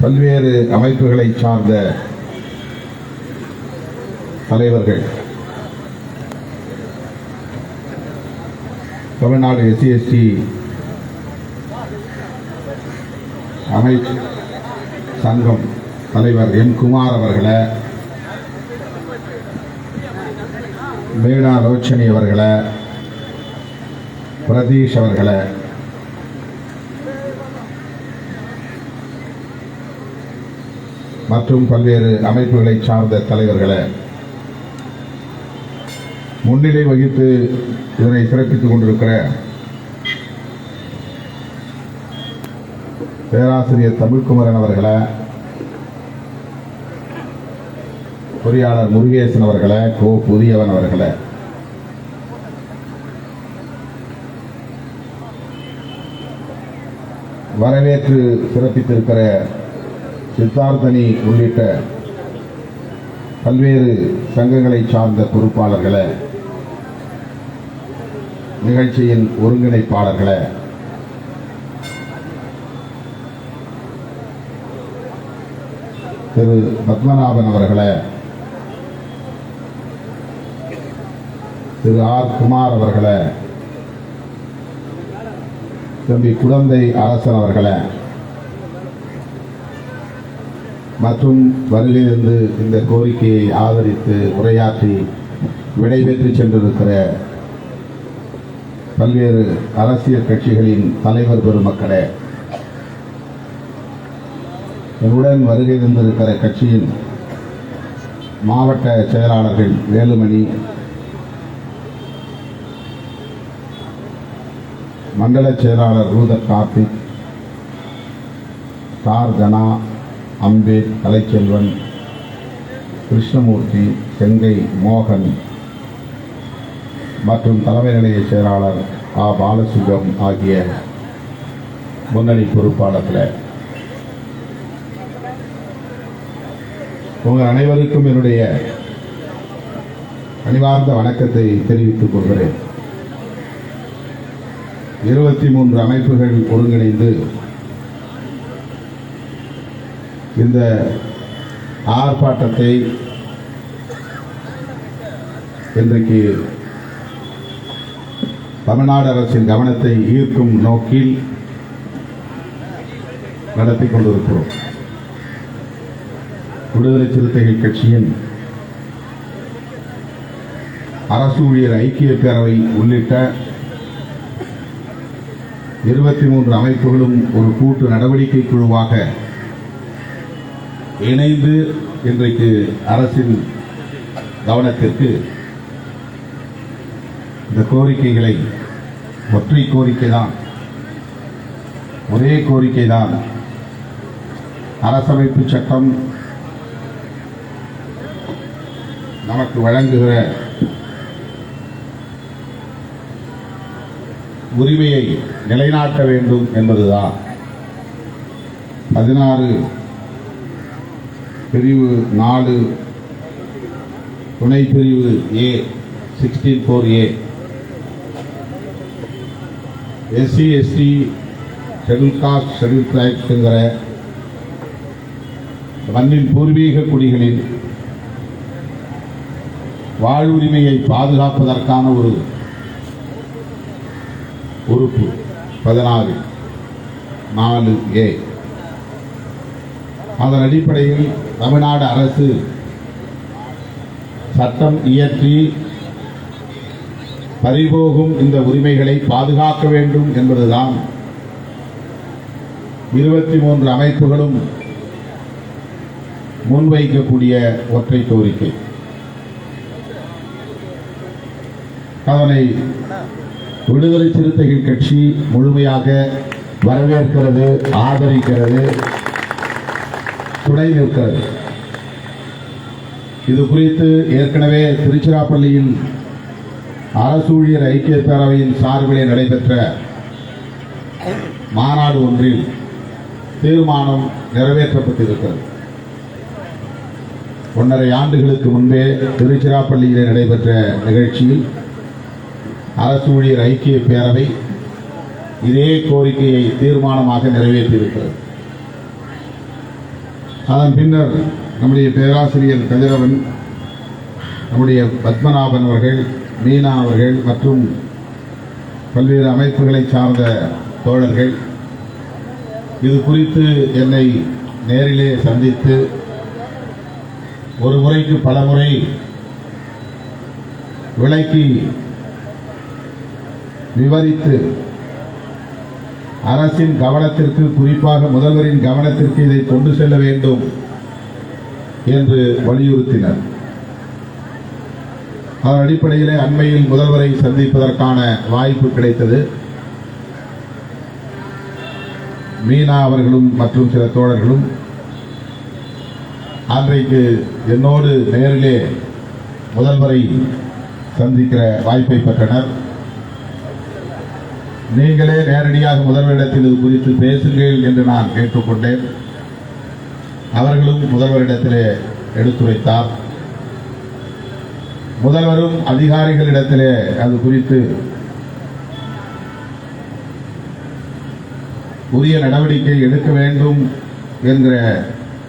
பல்வேறு அமைப்புகளை சார்ந்த தலைவர்கள். தமிழ்நாடு எஸ்சிஎஸ்டி எஸ்டி சங்கம் தலைவர் எம் குமார் அவர்களை மீனா ரோச்சனி அவர்களை பிரதீஷ் அவர்களை மற்றும் பல்வேறு அமைப்புகளை சார்ந்த தலைவர்களை முன்னிலை வகித்து இதனை சிறப்பித்துக் கொண்டிருக்கிற பேராசிரியர் தமிழ்குமரன் அவர்களை பொறியாளர் முருகேசன் அவர்களை கோ புதியவன் அவர்களை வரவேற்று சிறப்பித்திருக்கிற சித்தார்த்தனி உள்ளிட்ட பல்வேறு சங்கங்களை சார்ந்த பொறுப்பாளர்களை நிகழ்ச்சியின் ஒருங்கிணைப்பாளர்களை திரு பத்மநாபன் அவர்களை திரு ஆர் குமார் அவர்களை தம்பி குழந்தை அரசன் அவர்களை மற்றும் வருகையிலிருந்து இந்த கோரிக்கையை ஆதரித்து உரையாற்றி விடைபெற்று சென்றிருக்கிற பல்வேறு அரசியல் கட்சிகளின் தலைவர் பெருமக்களே என்னுடன் வருகை தந்திருக்கிற கட்சியின் மாவட்ட செயலாளர்கள் வேலுமணி மண்டல செயலாளர் ரூதர் கார்த்திக் தார் ஜனா அம்பேத் கலைச்செல்வன் கிருஷ்ணமூர்த்தி செங்கை மோகன் மற்றும் தலைமை நிலைய செயலாளர் ஆ. பாலசுகம் ஆகிய முன்னணி பொறுப்பாளர்கள். உங்கள் அனைவருக்கும் என்னுடைய அணிவார்ந்த வணக்கத்தை தெரிவித்துக் கொள்கிறேன். இருபத்தி மூன்று அமைப்புகள் ஒருங்கிணைந்து இந்த ஆர்ப்பாட்டத்தை இன்றைக்கு தமிழ்நாடு அரசின் கவனத்தை ஈர்க்கும் நோக்கில் நடத்தி கொண்டிருக்கிறோம். விடுதலை சிறுத்தைகள் கட்சியின் அரசு ஊழியர் ஐக்கிய பேரவை உள்ளிட்ட இருபத்தி மூன்று அமைப்புகளும் ஒரு கூட்டு நடவடிக்கை குழுவாக இணைந்து இன்றைக்கு அரசின் கவனத்திற்கு இந்த கோரிக்கைகளை ஒற்றை கோரிக்கை தான் ஒரே கோரிக்கை தான் அரசமைப்பு சட்டம் நமக்கு வழங்குகிற உரிமையை நிலைநாட்ட வேண்டும் என்பதுதான். பதினாறு பிரிவு நாலு. துணை பிரிவு A sixteen four A SC ST schedule caste schedule டிரைப்ஸுங்கிற மண்ணின் பூர்வீக குடிகளின் வாழ்வுரிமையை பாதுகாப்பதற்கான ஒரு உறுப்பு. பதினாறு. நாலு ஏ. அதன் அடிப்படையில் தமிழ்நாடு அரசு சட்டம் இயற்றி பறிபோகும் இந்த உரிமைகளை பாதுகாக்க வேண்டும் என்பதுதான் இருபத்தி மூன்று அமைப்புகளும் முன்வைக்கக்கூடிய ஒற்றை கோரிக்கை. அதனை விடுதலை சிறுத்தைகள் கட்சி முழுமையாக வரவேற்கிறது ஆதரிக்கிறது. துணை நிற்கிறது இது குறித்து ஏற்கனவே திருச்சிராப்பள்ளியில் அரசு ஊழியர் ஐக்கிய பேரவையின் சார்பிலே நடைபெற்ற மாநாடு ஒன்றில் தீர்மானம் நிறைவேற்றப்பட்டிருக்கிறது. ஒன்றரை ஆண்டுகளுக்கு முன்பே திருச்சிராப்பள்ளியிலே நடைபெற்ற நிகழ்ச்சியில் அரசு ஊழியர் ஐக்கிய பேரவை இதே கோரிக்கையை தீர்மானமாக நிறைவேற்றியிருக்கிறது. அதன் பின்னர் நம்முடைய பேராசிரியர் கதிரவன் நம்முடைய பத்மநாபன் அவர்கள் மீனா அவர்கள் மற்றும் பல்வேறு அமைப்புகளை சார்ந்த தோழர்கள் இது குறித்து என்னை நேரிலே சந்தித்து ஒரு முறைக்கு பல முறை விளக்கி விவரித்து அரசின் கவனத்திற்கு குறிப்பாக முதல்வரின் கவனத்திற்கு இதை கொண்டு செல்ல வேண்டும் என்று வலியுறுத்தினர். அதன் அடிப்படையிலே அண்மையில் முதல்வரை சந்திப்பதற்கான வாய்ப்பு கிடைத்தது. மீனா அவர்களும் மற்றும் சில தோழர்களும் அன்றைக்கு என்னோடு நேரிலே முதல்வரை சந்திக்கிற வாய்ப்பை பெற்றனர். நீங்களே நேரடியாக முதல்வரிடத்தில் இது குறித்து பேசுங்கள் என்று நான் கேட்டுக்கொண்டேன். அவர்களும் முதல்வரிடத்திலே எடுத்துரைத்தார். முதல்வரும் அதிகாரிகளிடத்திலே அது குறித்து உரிய நடவடிக்கை எடுக்க வேண்டும் என்கிற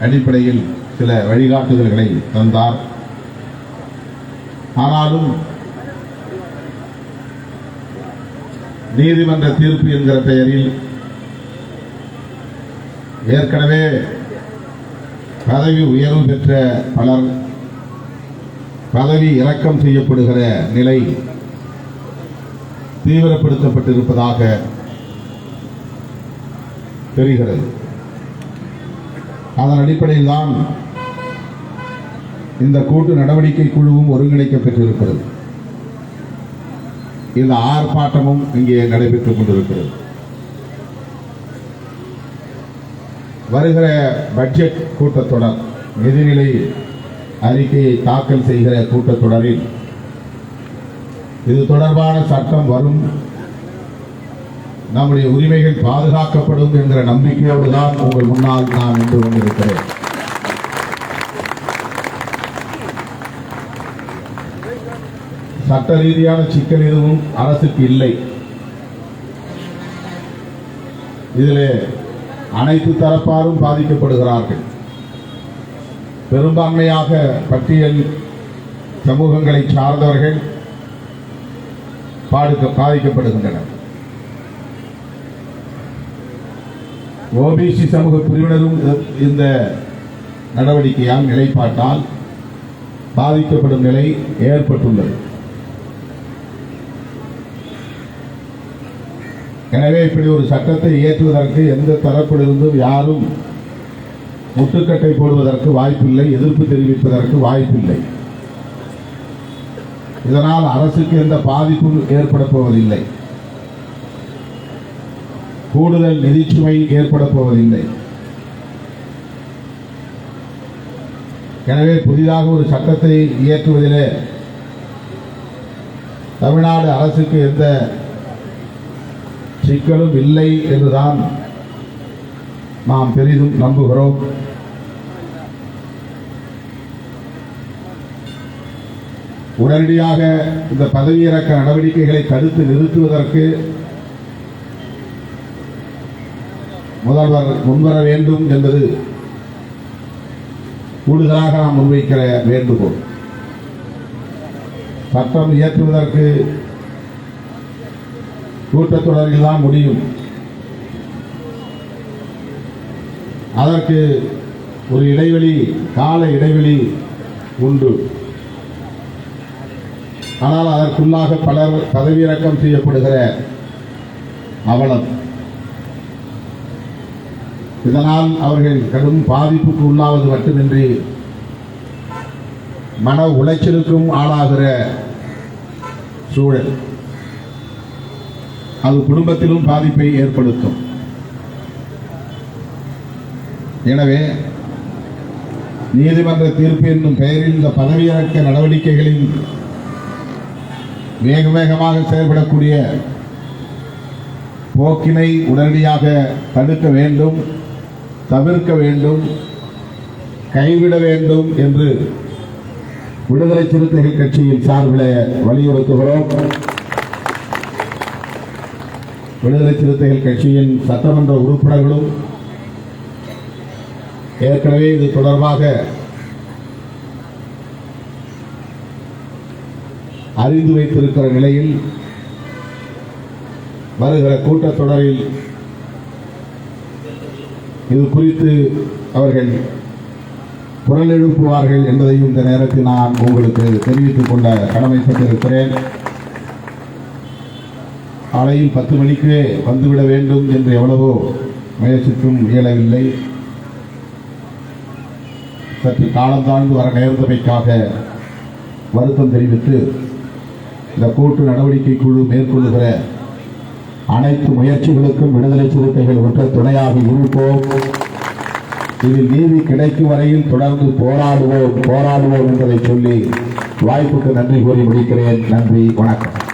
அடிப்படையில் சில வழிகாட்டுதல்களை தந்தார். ஆனாலும் நீதிமன்ற தீர்ப்பு என்கிற பெயரில் ஏற்கனவே பதவி உயர்வு பெற்ற பலர் பதவி இறக்கம் செய்யப்படுகிற நிலை தீவிரப்படுத்தப்பட்டிருப்பதாக தெரிகிறது. அதன் அடிப்படையில் தான் இந்த கூட்டு நடவடிக்கை குழுவும் ஒருங்கிணைக்கப்பட்டிருக்கிறது. இந்த ஆர்ப்பாட்டமும் இங்கே நடைபெற்றுக் கொண்டிருக்கிறது. வருகிற பட்ஜெட் கூட்டத்தொடர் நிதிநிலை அறிக்கையை தாக்கல் செய்கிற கூட்டத்தொடரில் இது தொடர்பான சட்டம் வரும். நம்முடைய உரிமைகள் பாதுகாக்கப்படும் என்கிற நம்பிக்கையோடு தான் உங்கள் முன்னால் நான் நின்று கொண்டிருக்கிறேன். சட்ட ரீதியான சிக்கல் எதுவும் அரசுக்கு இல்லை. இதில் அனைத்து தரப்பாரும் பாதிக்கப்படுகிறார்கள். பெரும்பான்மையாக பட்டியல் சமூகங்களை சார்ந்தவர்கள் பாடுக்க பாதிக்கப்படுகின்றனர். ஓபிசி சமூக பிரிவினரும் இந்த நடவடிக்கையால் நிலைப்பாட்டால் பாதிக்கப்படும் நிலை ஏற்பட்டுள்ளது. எனவே இப்படி ஒரு சட்டத்தை இயற்றுவதற்கு எந்த தரப்பிலிருந்தும் யாரும் முட்டுக்கட்டை போடுவதற்கு வாய்ப்பில்லை எதிர்ப்பு தெரிவிப்பதற்கு வாய்ப்பில்லை. இதனால் அரசுக்கு எந்த பாதிப்பும் ஏற்பட போவதில்லை கூடுதல் நிதிச்சுமை ஏற்பட போவதில்லை எனவே புதிதாக ஒரு சட்டத்தை இயற்றுவதிலே தமிழ்நாடு அரசுக்கு எந்த சிக்கலும் இல்லை என்றுதான் நாம் பெரிதும் நம்புகிறோம். உடனடியாக இந்த பதவியிறக்க நடவடிக்கைகளை தடுத்து நிறுத்துவதற்கு முதல்வர் முன்வர வேண்டும் என்பது கூடுதலாக நாம் முன்வைக்கிற வேண்டுகோள். சட்டம் இயற்றுவதற்கு கூட்டத்தொடரில் தான் முடியும். அதற்கு ஒரு இடைவெளி கால இடைவெளி உண்டு. ஆனால் அதற்குள்ளாக பலர் பதவியிறக்கம் செய்யப்படுகிற அவலம். இதனால் அவர்கள் கடும் பாதிப்புக்கு உள்ளாவது மட்டுமின்றி மன உளைச்சலுக்கும் ஆளாகிற சூழல். அது குடும்பத்திலும் பாதிப்பை ஏற்படுத்தும். எனவே நீதிமன்ற தீர்ப்பு என்னும் பெயரில் இந்த பதவியிறக்க நடவடிக்கைகளில் வேக வேகமாக செயல்படக்கூடிய போக்கினை உடனடியாக தடுக்க வேண்டும் தவிர்க்க வேண்டும் கைவிட வேண்டும் என்று விடுதலை சிறுத்தைகள் கட்சியின் சார்பில் வலியுறுத்துகிறோம். விடுதலை சிறுத்தைகள் கட்சியின் சட்டமன்ற உறுப்பினர்களும் ஏற்கனவே இது தொடர்பாக அறிந்து வைத்திருக்கிற நிலையில் வருகிற கூட்டத்தொடரில் இது குறித்து அவர்கள் குரல் எழுப்புவார்கள் என்பதையும் இந்த நேரத்தில் நான் உங்களுக்கு தெரிவித்துக் கொண்ட கடமைப்பட்டிருக்கிறேன். காலையில் பத்து மணிக்கு வந்துவிட வேண்டும் என்று எவ்வளவோ முயற்சிக்கும் இயலவில்லை. சற்று காலம் தாழ்ந்து வர நேர்ந்தமைக்காக வருத்தம் தெரிவித்து இந்த கூட்டு நடவடிக்கை குழு மேற்கொள்ளுகிற அனைத்து முயற்சிகளுக்கும் விடுதலை சிறுத்தைகள் ஒற்ற துணையாக இருப்போம். இதில் நீதி கிடைக்கும் வரையில் தொடர்ந்து போராடுவோம் போராடுவோம் என்பதை சொல்லி வாய்ப்புக்கு நன்றி கூறி முடிக்கிறேன். நன்றி வணக்கம்.